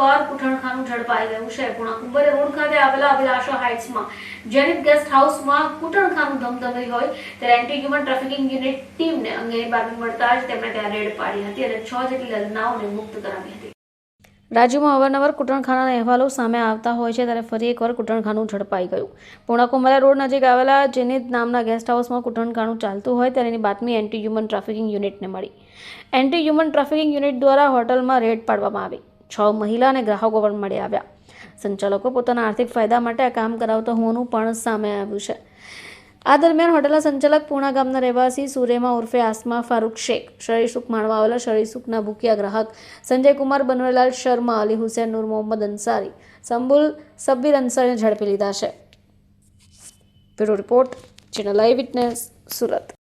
વાર કુઠણખાનું ઝડપાઈ ગયું છે. પુણા કુંબરે રોડ ખાતે આવેલા અભિલાષા હાઇટ્સમાં જેનિત ગેસ્ટ હાઉસમાં કુટણખાનું ધમધમી હોય ત્યારે એન્ટી હ્યુમન ટ્રાફિકિંગ યુનિટ ટીમને અંગેની બાતમી મળતા જ તેમણે ત્યાં રેડ પાડી હતી અને છ જેટલી લલનાઓને મુક્ત કરાવી હતી. રાજ્યમાં અવારનવાર કુટણખાનાના અહેવાલો સામે આવતા હોય છે ત્યારે ફરી એકવાર કુટણખાનું ઝડપાઈ ગયું. કુંભરા રોડ નજીક આવેલા જેનિત નામના ગેસ્ટ હાઉસમાં કુટણખાનું ચાલતું હોય ત્યારે એની બાતમી એન્ટી હ્યુમન ટ્રાફિકિંગ યુનિટને મળી. એન્ટી હ્યુમન ટ્રાફિકિંગ યુનિટ દ્વારા હોટલમાં રેડ પાડવામાં આવી. છ મહિલા અને ગ્રાહકો પણ મળી આવ્યા. સંચાલકો પોતાના આર્થિક ફાયદા માટે આ કામ કરાવતા હોવાનું પણ સામે આવ્યું છે. આ દરમિયાન હોટલના સંચાલક પૂણા ગામના રહેવાસી સુરેમા ઉર્ફે આસમા ફારૂક શેખ શરીસુખ માણવા આવેલા શરીસુખના ભૂખ્યા ગ્રાહક સંજય કુમાર બનવેલાલ શર્મા, અલી હુસેન નૂર, મોહમ્મદ અંસારી, સંબુલ સબ્બીર અંસારીને ઝડપી લીધા છે. Bureau report, channel eye witness, Surat.